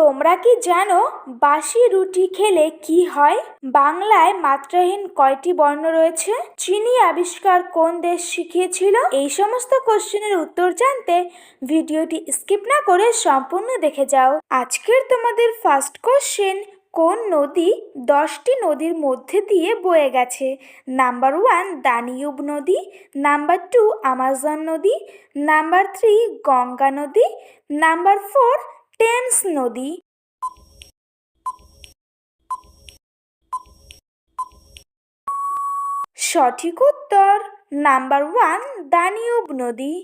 তোমরা কি জানো বাসি রুটি খেলে কি হয়? বাংলায় মাত্রাহীন কয়টি বর্ণ রয়েছে? চিনি আবিষ্কার কোন দেশ শিখিয়েছিল? এই সমস্ত কোশ্চেনের উত্তর জানতে ভিডিওটি স্কিপ না করে সম্পূর্ণ দেখে যাও। আজকের তোমাদের ফার্স্ট কোশ্চেন কোন নদী দশটি নদীর মধ্যে দিয়ে বয়ে গেছে? নাম্বার ওয়ান দানিউব নদী। নাম্বার টু আমাজন নদী। নাম্বার থ্রি গঙ্গা নদী। নাম্বার ফোর টেমস নদী। সঠিক উত্তর নাম্বার ওয়ান দানিউব নদী।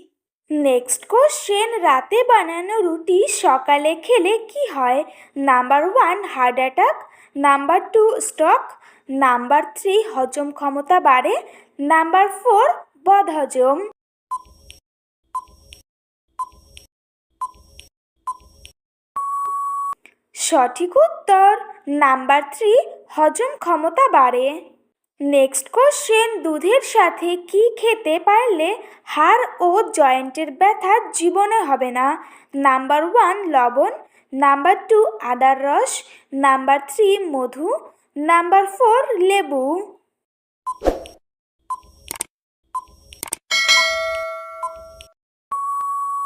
নেক্সট কোশ্চেন, রাতে বানানো রুটি সকালে খেলে কি হয়? Number one, heart attack. Number two, stroke. Number three, হজম ক্ষমতা বাড়ে। নাম্বার ফোর, বদহজম। সঠিক উত্তর নাম্বার থ্রি, হজম ক্ষমতা বাড়ে। নেক্সট কোশ্চেন দুধের সাথে কি খেতে পারলে হাড় ও জয়েন্টের ব্যথা জীবনে হবে না? নাম্বার ওয়ান লবণ। নাম্বার টু আদার রস। নাম্বার থ্রি মধু। নাম্বার ফোর লেবু।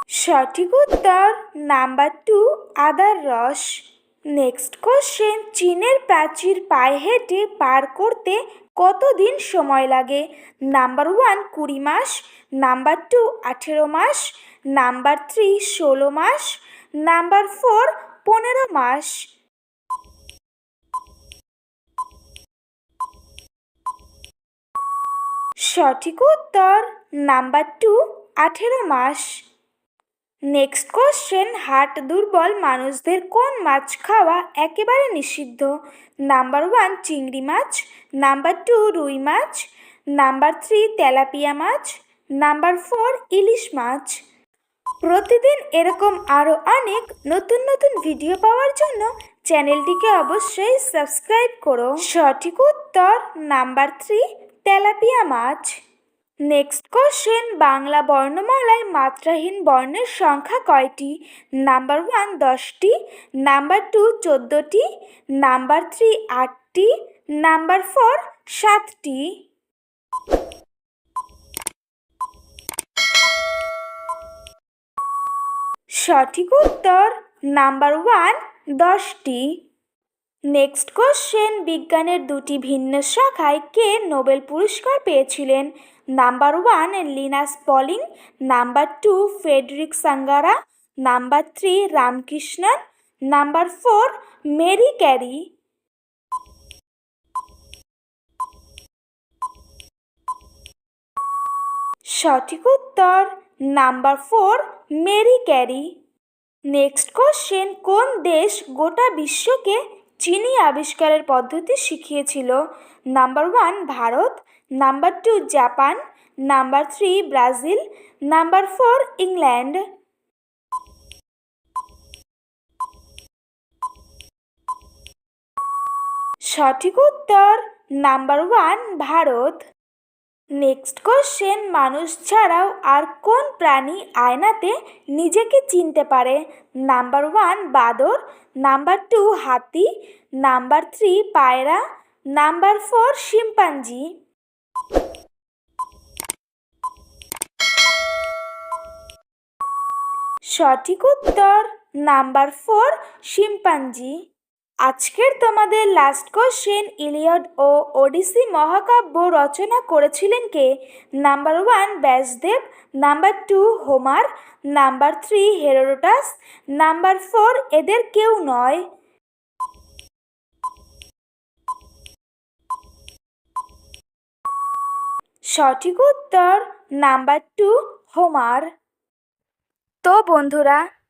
সঠিক উত্তর নাম্বার টু আদার রস। নেক্সট কোশ্চেন চীনের প্রাচীর পায়ে হেঁটে পার করতে কতদিন সময় লাগে? নাম্বার ওয়ান কুড়ি মাস। নাম্বার টু আঠেরো মাস। নাম্বার থ্রি ষোলো মাস। নাম্বার ফোর পনেরো মাস। সঠিক উত্তর নাম্বার টু আঠেরো মাস। নেক্সট কোশ্চেন হার্ট দুর্বল মানুষদের কোন মাছ খাওয়া একেবারে নিষিদ্ধ? নাম্বার ওয়ান চিংড়ি মাছ। নাম্বার টু রুই মাছ। নাম্বার থ্রি তেলাপিয়া মাছ। নাম্বার ফোর ইলিশ মাছ। প্রতিদিন এরকম আরও অনেক নতুন নতুন ভিডিও পাওয়ার জন্য চ্যানেলটিকে অবশ্যই সাবস্ক্রাইব করো। সঠিক উত্তর নাম্বার থ্রি তেলাপিয়া মাছ। নেক্সট কোশ্চেন বাংলা বর্ণমালায় মাত্রাহীন বর্ণের সংখ্যা কয়টি? নাম্বার ওয়ান দশটি নাম্বার টু চোদ্দোটি নাম্বার থ্রি আটটি নাম্বার ফোর সাতটি। সঠিক উত্তর নাম্বার ওয়ান দশটি। নেক্সট কোশ্চেন বিজ্ঞানের দুটি ভিন্ন শাখায় কে নোবেল পুরস্কার পেয়েছিলেন? Number one Linus Pauling. Number two Frederick Sanger. Number three Ramakrishnan. Number four Marie Curie. সঠিক উত্তর number four Marie Curie. Next question কোন দেশ গোটা বিশ্বকে চিনি আবিষ্কারের পদ্ধতি শিখিয়েছিল। Number one, Bharat. Number two, Japan. Number three, Brazil. Number four, England. সঠিক উত্তর, number one, Bharat. Next question মানুষ ছাড়াও আর কোন প্রাণী আয়নাতে নিজেকে চিনতে পারে? নাম্বার ওয়ান বাদর। নাম্বার টু হাতি। নাম্বার থ্রি পায়রা। Number four chimpanzee. সঠিক উত্তর নাম্বার ফোর শিম্পাঞ্জি। আজকের তোমাদের লাস্ট কোশ্চেন ইলিয়ড ও ওডিসি মহাকাব্য রচনা করেছিলেন কে? Number one Vyasadeva number two Homer number three Herodotus number four এদের কেউ নয়। সঠিক উত্তর নাম্বার টু হোমার। তো বন্ধুরা